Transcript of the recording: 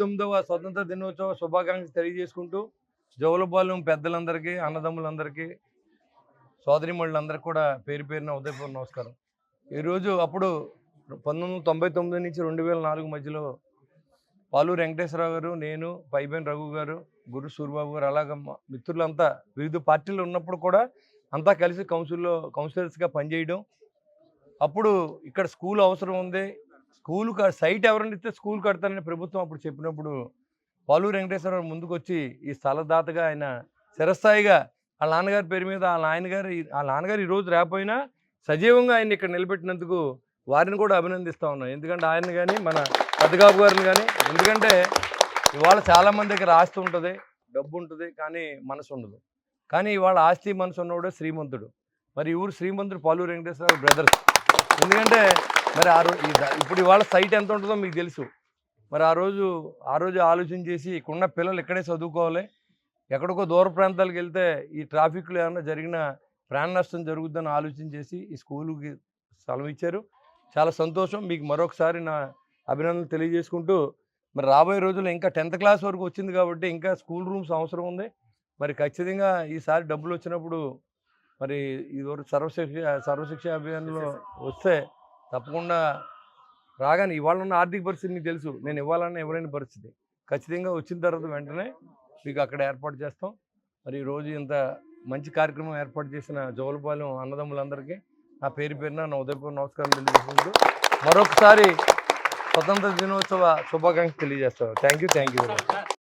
తొమ్మిదవ స్వతంత్ర దినోత్సవ శుభాకాంక్షలు తెలియజేసుకుంటూ జౌలబాలెం పెద్దలందరికీ అన్నదమ్ములందరికీ సోదరిమణులందరికీ కూడా పేరు పేరున ఉదయపూర్వ నమస్కారం. ఈరోజు అప్పుడు పంతొమ్మిది తొంభై తొమ్మిది నుంచి రెండు వేల నాలుగు మధ్యలో పాలూరు వెంకటేశ్వరరావు గారు నేను పైబేన్ రఘు గారు గురు సూర్యబాబు గారు అలాగ మిత్రులంతా వివిధ పార్టీలు ఉన్నప్పుడు కూడా అంతా కలిసి కౌన్సిల్లో కౌన్సిలర్స్గా పనిచేయడం అప్పుడు ఇక్కడ స్కూల్ అవసరం ఉంది. స్కూల్ సైట్ ఎవరైనా ఇస్తే స్కూల్ కడతారని ప్రభుత్వం అప్పుడు చెప్పినప్పుడు పాలూరు వెంకటేశ్వరరావు ముందుకు వచ్చి ఈ స్థలదాతగా ఆయన చిరస్థాయిగా వాళ్ళ నాన్నగారి పేరు మీద వాళ్ళ నాన్నగారు ఈ- వాళ్ళ నాన్నగారు ఈరోజు రాకపోయినా సజీవంగా ఆయన ఇక్కడ నిలబెట్టినందుకు వారిని కూడా అభినందిస్తూ ఉన్నాం. ఎందుకంటే ఆయన కానీ మన పెద్దగాబు గారిని కానీ ఎందుకంటే ఇవాళ చాలామంది దగ్గర ఆస్తి ఉంటుంది డబ్బు ఉంటుంది కానీ మనసు ఉండదు. కానీ ఇవాళ ఆస్తి మనసు ఉన్నవాడే శ్రీమంతుడు. మరి ఊరు శ్రీమంతుడు పాలూరు వెంకటేశ్వరరావు బ్రదర్స్. ఎందుకంటే మరి ఆ రోజు ఇప్పుడు ఇవాళ సైట్ ఎంత ఉంటుందో మీకు తెలుసు. మరి ఆ రోజు ఆ రోజు ఆలోచన చేసి ఇక్కడున్న పిల్లలు ఇక్కడే చదువుకోవాలి. ఎక్కడికో దూర ప్రాంతాలకు వెళ్తే ఈ ట్రాఫిక్లో ఏమైనా జరిగిన ప్రాణ నష్టం జరుగుద్దని ఆలోచన చేసి ఈ స్కూలుకి స్థలం ఇచ్చారు. చాలా సంతోషం. మీకు మరొకసారి నా అభినందనలు తెలియజేసుకుంటూ మరి రాబోయే రోజుల్లో ఇంకా టెన్త్ క్లాస్ వరకు వచ్చింది కాబట్టి ఇంకా స్కూల్ రూమ్స్ అవసరం ఉంది. మరి ఖచ్చితంగా ఈసారి డబ్బులు వచ్చినప్పుడు మరి ఇదివరకు సర్వశిక్ష సర్వశిక్ష అభియాన్లో వస్తే తప్పకుండా రాగానే ఇవాళ ఉన్న ఆర్థిక పరిస్థితి మీకు తెలుసు. నేను ఇవ్వాలన్నా ఇవ్వలేని పరిస్థితి. ఖచ్చితంగా వచ్చిన తర్వాత వెంటనే మీకు అక్కడ ఏర్పాటు చేస్తాం. మరి ఈరోజు ఇంత మంచి కార్యక్రమం ఏర్పాటు చేసిన జోలపాలెం అన్నదమ్ములందరికీ నా పేరు పేరున నా ఉదయపూర్ నమస్కారం తెలియజేసుకుంటూ మరొకసారి స్వతంత్ర దినోత్సవ శుభాకాంక్షలు తెలియజేస్తాను. Thank you thank you